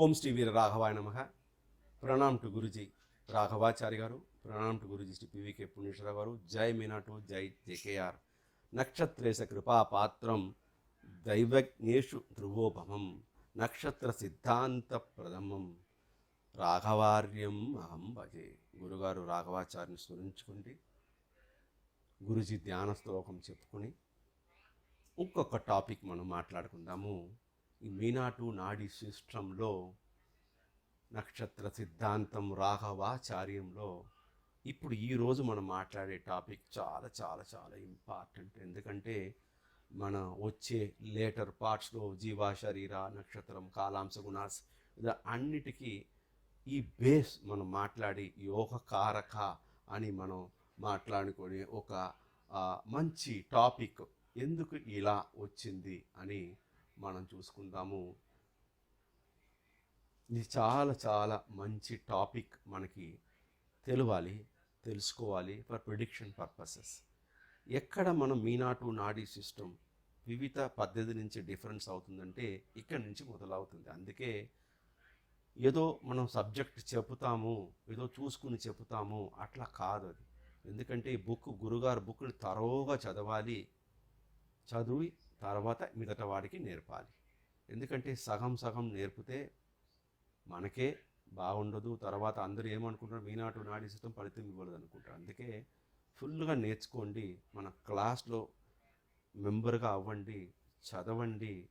ఓం శ్రీ వీర రాఘవాయ నమ. ప్రణామ్ టు గురుజీ రాఘవాచారి గారు Pranam to Guruji Shri PVK Punyeshwara గారు. జై మీనాటు జై జేకేఆర్. నక్షత్రేశ కృపా పాత్రం దైవజ్ఞేషు ధ్రువోపమం నక్షత్ర సిద్ధాంత ప్రథమం. రాఘవార్యం అహం భజే. గురుగారు రాఘవాచార్యని స్మరించుకుంటే గురుజీ ధ్యాన శ్లోకం చెప్పుకొని ఇంకొక టాపిక్ మనం మాట్లాడుకుందాము. ఈ మీనాటు నాడి సిస్టంలో నక్షత్ర సిద్ధాంతం రాఘవాచార్యంలో ఇప్పుడు ఈరోజు మనం మాట్లాడే టాపిక్ చాలా చాలా చాలా ఇంపార్టెంట్. ఎందుకంటే మన వచ్చే లేటర్ పార్ట్స్లో జీవా శరీర నక్షత్రం కాలాంశ గుణాస్ ఇలా అన్నిటికీ ఈ బేస్ మనం మాట్లాడి యోగ కారక అని మనం మాట్లాడుకునే ఒక మంచి టాపిక్. ఎందుకు ఇలా వచ్చింది అని మనం చూసుకుందాము. ఇది చాలా చాలా మంచి టాపిక్ మనకి తెలియాలి తెలుసుకోవాలి ఫర్ ప్రిడిక్షన్ పర్పసెస్ ఎక్కడ మనం మీనాటు నాడీ సిస్టమ్ వివిధ పద్ధతి నుంచి డిఫరెన్స్ అవుతుందంటే ఇక్కడి నుంచి మొదలవుతుంది. అందుకే ఏదో మనం సబ్జెక్ట్ చెబుతాము ఏదో చూసుకుని చెబుతాము అట్లా కాదు అది. ఎందుకంటే ఈ బుక్ గురుగారు బుక్ని తరోగా చదవాలి చదివి తర్వాత మిగతా వాడికి నేర్పాలి. ఎందుకంటే సగం సగం నేర్పితే మనకే బాగుండదు. తర్వాత అందరూ ఏమనుకుంటారు? మీనాటు నాడి సిస్టమ్ ఫలితం ఇవ్వలేదు అనుకుంటారు. అందుకే ఫుల్గా నేర్చుకోండి. మన క్లాస్లో మెంబర్గా అవ్వండి చదవండి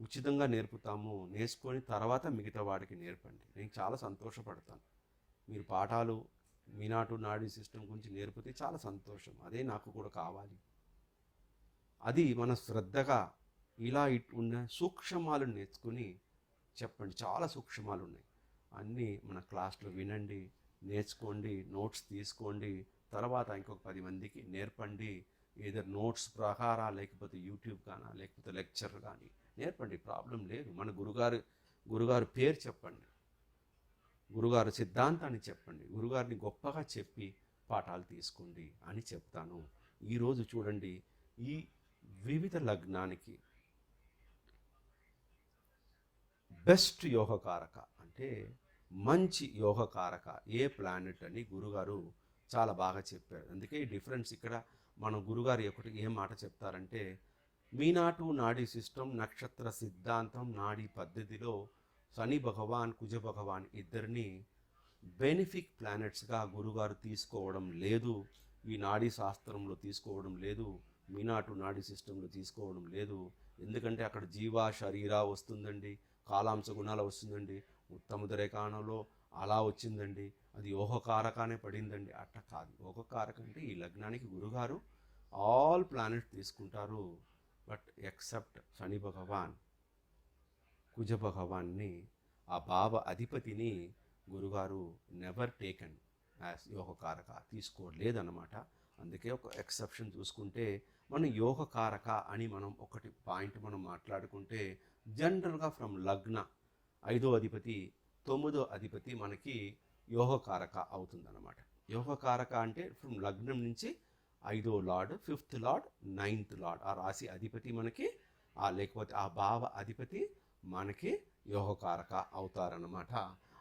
ఉచితంగా నేర్పుతాము. నేర్చుకొని తర్వాత మిగతా వాడికి నేర్పండి. నేను చాలా సంతోషపడతాను. మీరు పాఠాలు మీనాటు నాడీ సిస్టమ్ గురించి నేర్పితే చాలా సంతోషం. అదే నాకు కూడా కావాలి. అది మన శ్రద్ధగా ఇలా ఇట్ ఉన్న సూక్ష్మాలు నేర్చుకుని చెప్పండి. చాలా సూక్ష్మాలు ఉన్నాయి. అన్నీ మన క్లాస్లో వినండి నేర్చుకోండి నోట్స్ తీసుకోండి. తర్వాత ఇంకొక పది మందికి నేర్పండి. ఏదో నోట్స్ ప్రకారా లేకపోతే యూట్యూబ్ కానా లేకపోతే లెక్చర్ కానీ నేర్పండి. ప్రాబ్లం లేదు. మన గురుగారు గురుగారు పేరు చెప్పండి. గురుగారు సిద్ధాంతాన్ని చెప్పండి. గురుగారిని గొప్పగా చెప్పి పాఠాలు తీసుకోండి అని చెప్తాను. ఈరోజు చూడండి ఈ వివిధ లగ్నానికి. బెస్ట్ యోగకారక అంటే మంచి యోగకారక ఏ ప్లానెట్ అని గురుగారు చాలా బాగా చెప్పారు. అందుకే ఈ డిఫరెన్స్ ఇక్కడ మన గురుగారు ఒకటి ఏం మాట చెప్తారంటే మీనాటు నాడీ సిస్టమ్ నక్షత్ర సిద్ధాంతం నాడీ పద్ధతిలో శని భగవాన్ కుజ భగవాన్ ఇద్దరిని బెనిఫిక్ ప్లానెట్స్గా గురుగారు తీసుకోవడం లేదు. ఈ నాడీ శాస్త్రంలో తీసుకోవడం లేదు. మీనాటు నాడీ సిస్టంలో తీసుకోవడం లేదు. ఎందుకంటే అక్కడ జీవ శరీర వస్తుందండి కాలాంశ గుణాలు వస్తుందండి ఉత్తమ దరేకాణంలో అలా వచ్చిందండి అది యోగకారకానే పడిందండి. అట్ట కాదు యోహకారక అంటే ఈ లగ్నానికి గురుగారు ఆల్ ప్లానెట్ తీసుకుంటారు. బట్ ఎక్సెప్ట్ శని భగవాన్ కుజ భగవాన్ని ఆ భావ అధిపతిని గురుగారు నెవర్ టేకన్ యాజ్ యోగకారక తీసుకోలేదన్నమాట. అందుకే ఒక ఎక్సెప్షన్ చూసుకుంటే మనం యోగకారక అని మనం ఒకటి పాయింట్ మనం మాట్లాడుకుంటే జనరల్గా ఫ్రమ్ లగ్న ఐదో అధిపతి తొమ్మిదో అధిపతి మనకి యోగకారక అవుతుందన్నమాట. యోగకారక అంటే ఫ్రమ్ లగ్నం నుంచి ఐదో lord fifth lord ninth lord ఆ రాశి అధిపతి మనకి ఆ లేకపోతే ఆ భావ అధిపతి మనకి యోగకారక అవుతారన్నమాట.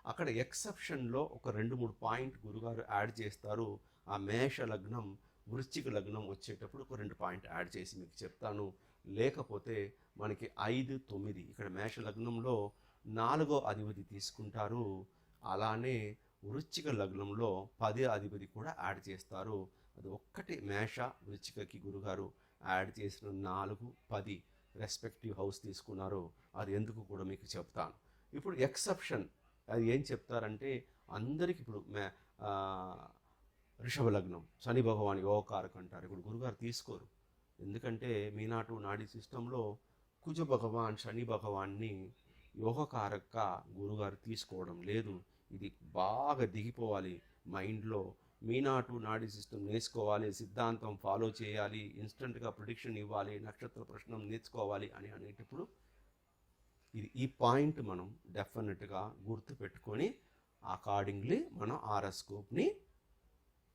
అక్కడ ఎక్సెప్షన్లో ఒక రెండు మూడు పాయింట్ గురుగారు యాడ్ చేస్తారు. ఆ మేష లగ్నం వృశ్చిక లగ్నం వచ్చేటప్పుడు ఒక రెండు పాయింట్ యాడ్ చేసి మీకు చెప్తాను. లేకపోతే మనకి ఐదు తొమ్మిది ఇక్కడ మేష లగ్నంలో నాలుగో అధిపతి తీసుకుంటారు. అలానే వృశ్చిక లగ్నంలో పదే అధిపతి కూడా యాడ్ చేస్తారు. అది ఒక్కటి మేష వృశ్చికకి గురుగారు యాడ్ చేసిన నాలుగు పది రెస్పెక్టివ్ హౌస్ తీసుకున్నారు. అది ఎందుకు కూడా మీకు చెప్తాను. ఇప్పుడు ఎక్సెప్షన్ అది ఏం చెప్తారంటే అందరికి ఇప్పుడు మే ఆ, వృషభ లగ్నం శని భగవాన్ యోగకారక అంటారు. ఇప్పుడు గురుగారు తీసుకోరు. ఎందుకంటే మీనాటు నాడీ సిస్టంలో కుజ భగవాన్ శని భగవాన్ని యోగకారక గురుగారు తీసుకోవడం లేదు. ఇది బాగా దిగిపోవాలి. మైండ్లో మీనాటు నాడీ సిస్టమ్ నేర్చుకోవాలి సిద్ధాంతం ఫాలో చేయాలి ఇన్స్టెంట్గా ప్రొడిక్షన్ ఇవ్వాలి నక్షత్ర ప్రశ్నం నేర్చుకోవాలి అని అనేటప్పుడు ఇది ఈ పాయింట్ మనం డెఫినెట్గా గుర్తు పెట్టుకొని అకార్డింగ్లీ మనం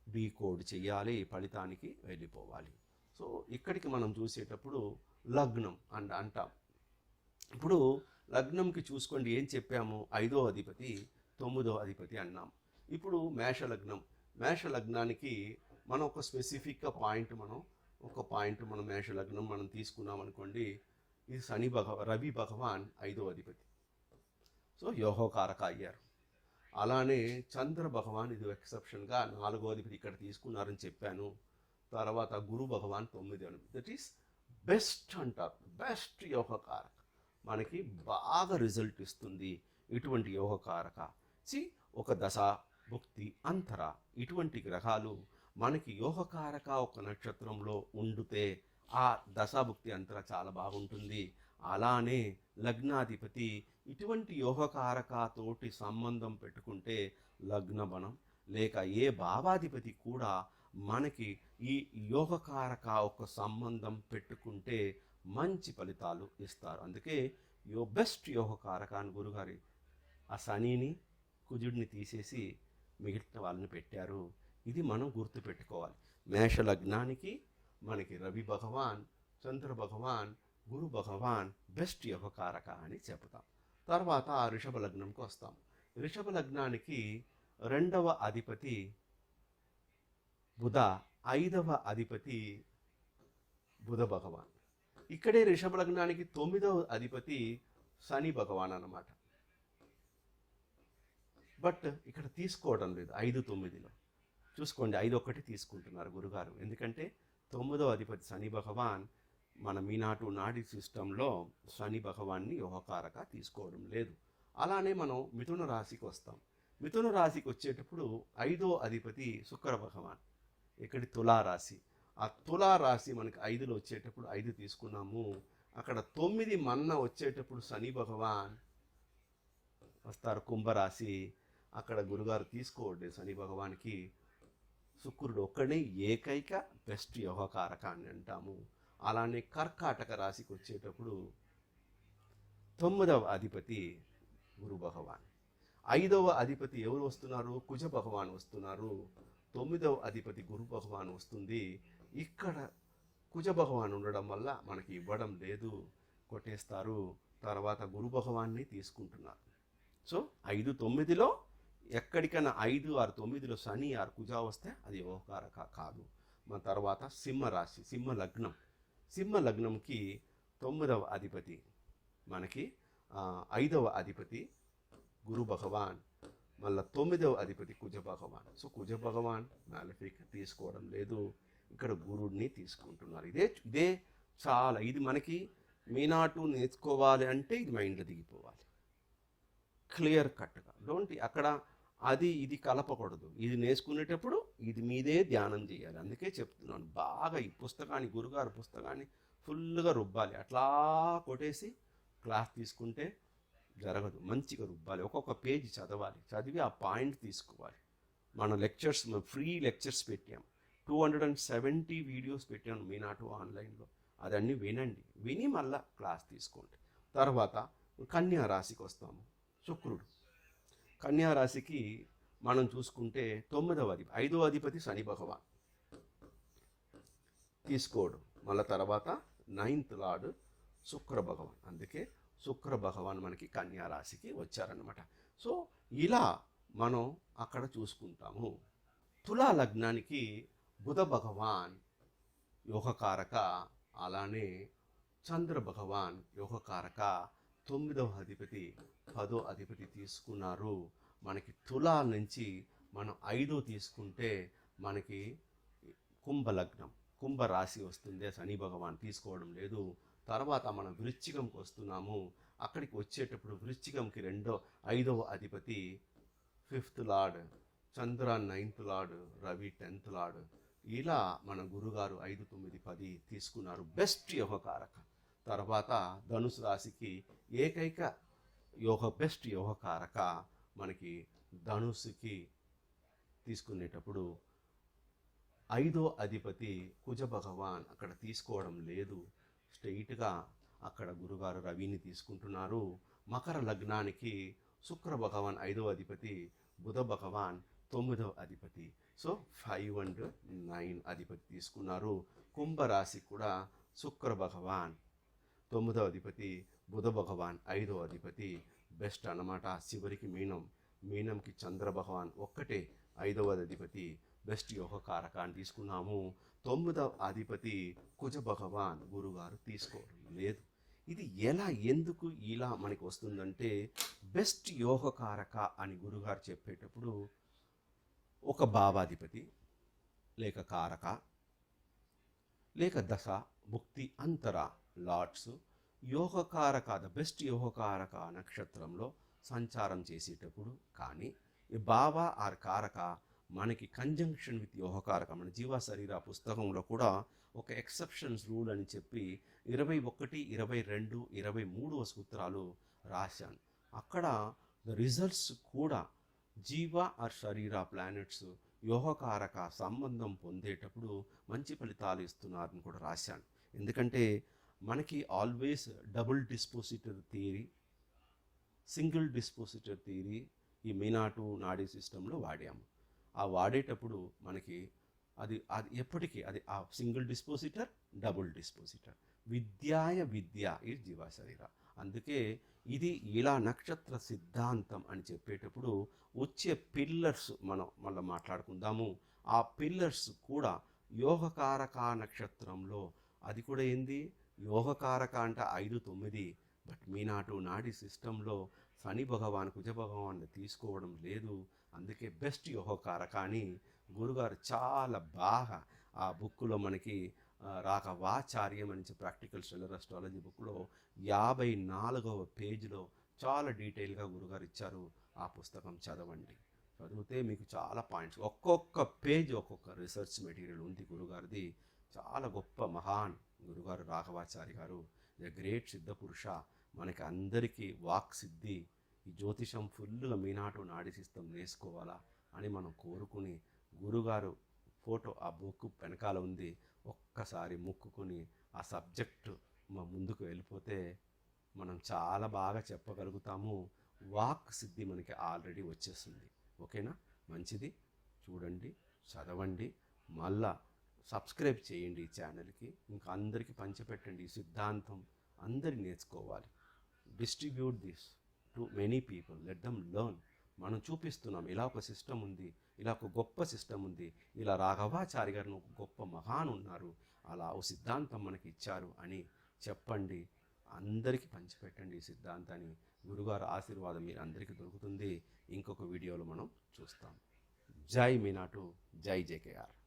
ఆర్ఎస్కోప్ని డీకోడ్ చేయాలి ఫలితానికి వెళ్ళిపోవాలి. సో ఇక్కడికి మనం చూసేటప్పుడు లగ్నం అండ్ అంటాం. ఇప్పుడు లగ్నంకి చూసుకోండి ఏం చెప్పాము? ఐదో అధిపతి తొమ్మిదో అధిపతి అన్నాం. ఇప్పుడు మేష లగ్నం మేష లగ్నానికి మనం ఒక స్పెసిఫిక్గా పాయింట్ మనం ఒక పాయింట్ మనం మేష లగ్నం మనం తీసుకున్నాం అనుకోండి ఇది శని భగవ రవి భగవాన్ ఐదో అధిపతి. సో యోహోకారక అయ్యారు. అలానే చంద్ర భగవాన్ ఇది ఎక్సెప్షన్గా నాలుగోది ఇక్కడ తీసుకున్నారని చెప్పాను. తర్వాత గురు భగవాన్ తొమ్మిది అని. దట్ ఈస్ బెస్ట్ అంటారు. బెస్ట్ యోగకారక. మనకి బాగా రిజల్ట్ ఇస్తుంది ఇటువంటి యోగకారక. సి ఒక దశ భుక్తి అంతర. ఇటువంటి గ్రహాలు మనకి యోగకారక ఒక నక్షత్రంలో ఉండితే ఆ దశాభుక్తి అంతర చాలా బాగుంటుంది. అలానే లగ్నాధిపతి ఇటువంటి యోగకారకతోటి సంబంధం పెట్టుకుంటే లగ్నబణం లేక ఏ భావాధిపతి కూడా మనకి ఈ యోగకారక ఒక సంబంధం పెట్టుకుంటే మంచి ఫలితాలు ఇస్తారు. అందుకే యో బెస్ట్ యోగకారక అని గురుగారి ఆ శనిని కుజుడిని తీసేసి మిగిలిన వాళ్ళని పెట్టారు. ఇది మనం గుర్తుపెట్టుకోవాలి. మేష లగ్నానికి మనకి రవి భగవాన్ చంద్ర భగవాన్ గురు భగవాన్ బెస్ట్ యోగకారక అని చెప్తాం తర్వాత ఆ రిషభ లగ్నంకి వస్తాం. రిషభ లగ్నానికి రెండవ అధిపతి బుధ ఐదవ అధిపతి బుధ భగవాన్. ఇక్కడే రిషభ లగ్నానికి తొమ్మిదవ అధిపతి శని భగవాన్ అన్నమాట. బట్ ఇక్కడ తీసుకోవడం లేదు ఐదు తొమ్మిదిలో. చూసుకోండి ఐదు ఒకటి తీసుకుంటున్నారు గురుగారు. ఎందుకంటే తొమ్మిదవ అధిపతి శని భగవాన్ మన మీనాటు నాడి సిస్టంలో శని భగవాన్ని యోహకారక తీసుకోవడం లేదు. అలానే మనం మిథున రాశికి వస్తాం. మిథున రాశికి వచ్చేటప్పుడు ఐదో అధిపతి శుక్ర భగవాన్. ఇక్కడి తులారాశి? ఆ తులారాశి మనకి ఐదులో వచ్చేటప్పుడు ఐదు తీసుకున్నాము. అక్కడ తొమ్మిది మన్న వచ్చేటప్పుడు శని భగవాన్ వస్తారు కుంభరాశి. అక్కడ గురుగారు తీసుకోండి శని భగవానికి. శుక్రుడు ఒక్కడే ఏకైక బెస్ట్ యోగకారకాన్ని అని అంటాము. అలానే కర్కాటక రాశికి వచ్చేటప్పుడు తొమ్మిదవ అధిపతి గురు భగవాన్. ఐదవ అధిపతి ఎవరు వస్తున్నారు? కుజ భగవాన్ వస్తున్నారు. తొమ్మిదవ అధిపతి గురు భగవాన్ వస్తుంది. ఇక్కడ కుజ భగవాన్ ఉండడం వల్ల మనకి ఇవ్వడం లేదు. కొట్టేస్తారు. తర్వాత గురు భగవాన్ని తీసుకుంటున్నారు. సో ఐదు తొమ్మిదిలో ఎక్కడికైనా ఐదు ఆరు తొమ్మిదిలో శని ఆరు కుజ వస్తే అది యోగకారక కాదు. మన తర్వాత సింహ రాశి సింహ లగ్నం సింహ లగ్నంకి తొమ్మిదవ అధిపతి. మనకి ఐదవ అధిపతి గురు భగవాన్. మళ్ళీ తొమ్మిదవ అధిపతి కుజ భగవాన్. సో కుజ భగవాన్ మ్యాలిఫిక్ తీసుకోవడం లేదు. ఇక్కడ గురుడిని తీసుకుంటున్నారు. ఇదే ఇదే చాలా ఇది మనకి మీనాటు నేర్చుకోవాలి అంటే ఇది మైండ్లో దిగిపోవాలి. క్లియర్ కట్గా. డోంట్ అక్కడ అది ఇది కలపకూడదు. ఇది నేర్చుకునేటప్పుడు ఇది మీదే ధ్యానం చేయాలి. అందుకే చెప్తున్నాను. బాగా ఈ పుస్తకాన్ని గురుగారు పుస్తకాన్ని ఫుల్గా రుబ్బాలి. అట్లా కొట్టేసి క్లాస్ తీసుకుంటే జరగదు. మంచిగా రుబ్బాలి. ఒక్కొక్క పేజీ చదవాలి. చదివి ఆ పాయింట్ తీసుకోవాలి. మన లెక్చర్స్ ఫ్రీ లెక్చర్స్ పెట్టాం. Two hundred and seventy videos పెట్టాను మీనాటు ఆన్లైన్లో. అదన్నీ వినండి. విని మళ్ళా క్లాస్ తీసుకోండి. తర్వాత కన్యా రాశికి వస్తాము. శుక్రుడు. కన్యారాశికి మనం చూసుకుంటే తొమ్మిదవ అధిపతి ఐదవ అధిపతి శని భగవాన్. తీసుకోడు. మళ్ళీ తర్వాత నైన్త్ లార్డ్ శుక్ర భగవాన్. అందుకే శుక్ర భగవాన్ మనకి కన్యారాశికి వచ్చారనమాట సో ఇలా మనం అక్కడ చూసుకుంటాము. తులా లగ్నానికి బుధ భగవాన్ యోగకారక అలానే చంద్ర భగవాన్ యోగకారక తొమ్మిదవ అధిపతి పదో అధిపతి తీసుకున్నారు. మనకి తులా నుంచి మనం ఐదో తీసుకుంటే మనకి కుంభలగ్నం కుంభ రాశి వస్తుంది శని భగవాన్ తీసుకోవడం లేదు. తర్వాత మనం వృశ్చికంకి వస్తున్నాము. అక్కడికి వచ్చేటప్పుడు వృశ్చికంకి రెండో ఐదవ అధిపతి ఫిఫ్త్ లార్డ్ చంద్ర ninth lord Ravi tenth lord. ఇలా మన గురుగారు ఐదు తొమ్మిది పది తీసుకున్నారు. బెస్ట్ యోగకారక తర్వాత ధనుసు రాశికి ఏకైక యోగ బెస్ట్ యోగకారక మనకి ధనుసుకి తీసుకునేటప్పుడు ఐదో అధిపతి కుజ భగవాన్ అక్కడ తీసుకోవడం లేదు. స్ట్రైట్గా అక్కడ గురుగారు రవిని తీసుకుంటున్నారు. మకర లగ్నానికి శుక్ర భగవాన్ ఐదో అధిపతి బుధ భగవాన్ తొమ్మిదవ అధిపతి. సో ఫైవ్ అండ్ నైన్ అధిపతి తీసుకున్నారు. కుంభరాశి కూడా శుక్ర భగవాన్ తొమ్మిదవ అధిపతి బుధ భగవాన్ ఐదవ అధిపతి బెస్ట్ అన్నమాట. చివరికి మీనం. మీనంకి చంద్ర భగవాన్ ఒక్కటే ఐదవ అధిపతి బెస్ట్ యోగ అని తీసుకున్నాము. తొమ్మిదవ అధిపతి కుజ భగవాన్ గురుగారు తీసుకోరు లేదు. ఇది ఎలా ఎందుకు ఇలా మనకి వస్తుందంటే బెస్ట్ యోగకారక అని గురుగారు చెప్పేటప్పుడు ఒక భావాధిపతి లేక కారక లేక దశ ముక్తి అంతర లార్డ్స్ యోగకారక ద బెస్ట్ యోగకారక నక్షత్రంలో సంచారం చేసేటప్పుడు కానీ ఈ బాబా ఆర్ కారక మనకి కంజంక్షన్ విత్ యోహకారక మన జీవ శరీర పుస్తకంలో కూడా ఒక ఎక్సెప్షన్స్ రూల్ అని చెప్పి ఇరవై ఒకటి ఇరవై రెండు ఇరవై మూడవ సూత్రాలు రాశాను. అక్కడ ద రిజల్ట్స్ కూడా జీవ ఆర్ శరీర ప్లానెట్స్ యోహకారక సంబంధం పొందేటప్పుడు మంచి ఫలితాలు ఇస్తున్నారని కూడా రాశాను. ఎందుకంటే మనకి always double dispositor theory single dispositor theory ఈ మీనాటు నాడీ సిస్టంలో వాడాము. ఆ వాడేటప్పుడు మనకి అది అది ఎప్పటికీ అది ఆ సింగిల్ డిస్పోజిటర్ డబుల్ డిస్పోజిటర్ విద్యాయ విద్య ఈ జీవ శరీర అందుకే ఇది ఇలా నక్షత్ర సిద్ధాంతం అని చెప్పేటప్పుడు వచ్చే పిల్లర్స్ మనం మళ్ళీ మాట్లాడుకుందాము. ఆ పిల్లర్స్ కూడా యోగకారక నక్షత్రంలో అది కూడా ఏంది? యోగకారక అంటే ఐదు తొమ్మిది. బట్ మీనాటు నాడి సిస్టంలో శని భగవాన్ కుజ భగవాన్ని తీసుకోవడం లేదు. అందుకే బెస్ట్ యోగకారక అని గురుగారు చాలా బాగా ఆ బుక్లో మనకి రాక వాచార్యం అని ప్రాక్టికల్ స్టెల్లర్ అస్ట్రాలజీ బుక్లో యాభై నాలుగవ పేజీలో చాలా డీటెయిల్గా గురుగారు ఇచ్చారు. ఆ పుస్తకం చదవండి. చదివితే మీకు చాలా పాయింట్స్. ఒక్కొక్క పేజ్ ఒక్కొక్క రీసెర్చ్ మెటీరియల్ ఉంది గురుగారిది. చాలా గొప్ప మహాన్ గురుగారు రాఘవాచారి గారు ద గ్రేట్ సిద్ధ పురుష మనకి అందరికీ వాక్ సిద్ధి ఈ జ్యోతిషం ఫుల్గా మీనాటు నాడి సిస్టమ్ నేర్చుకోవాలా అని మనం కోరుకుని గురుగారు ఫోటో ఆ బుక్ వెనకాల ఉంది. ఒక్కసారి ముక్కుకొని ఆ సబ్జెక్టు మా ముందుకు వెళ్ళిపోతే మనం చాలా బాగా చెప్పగలుగుతాము. వాక్ సిద్ధి మనకి ఆల్రెడీ వచ్చేస్తుంది. ఓకేనా? మంచిది. చూడండి చదవండి. మళ్ళా సబ్స్క్రైబ్ చేయండి ఈ ఛానల్కి. ఇంకా అందరికీ పంచిపెట్టండి ఈ సిద్ధాంతం. అందరి నేర్చుకోవాలి. Distribute this to many people. Let them learn. మనం చూపిస్తున్నాం. ఇలా ఒక సిస్టమ్ ఉంది. ఇలా ఒక గొప్ప సిస్టమ్ ఉంది. ఇలా రాఘవాచారి గారిని ఒక గొప్ప మహాన్ ఉన్నారు. అలా ఓ సిద్ధాంతం మనకి ఇచ్చారు అని చెప్పండి. అందరికీ పంచిపెట్టండి ఈ సిద్ధాంతాన్ని. గురుగారు ఆశీర్వాదం మీరు అందరికీ దొరుకుతుంది. ఇంకొక వీడియోలో మనం చూస్తాం. జై మీనాటు. జై జేకేఆర్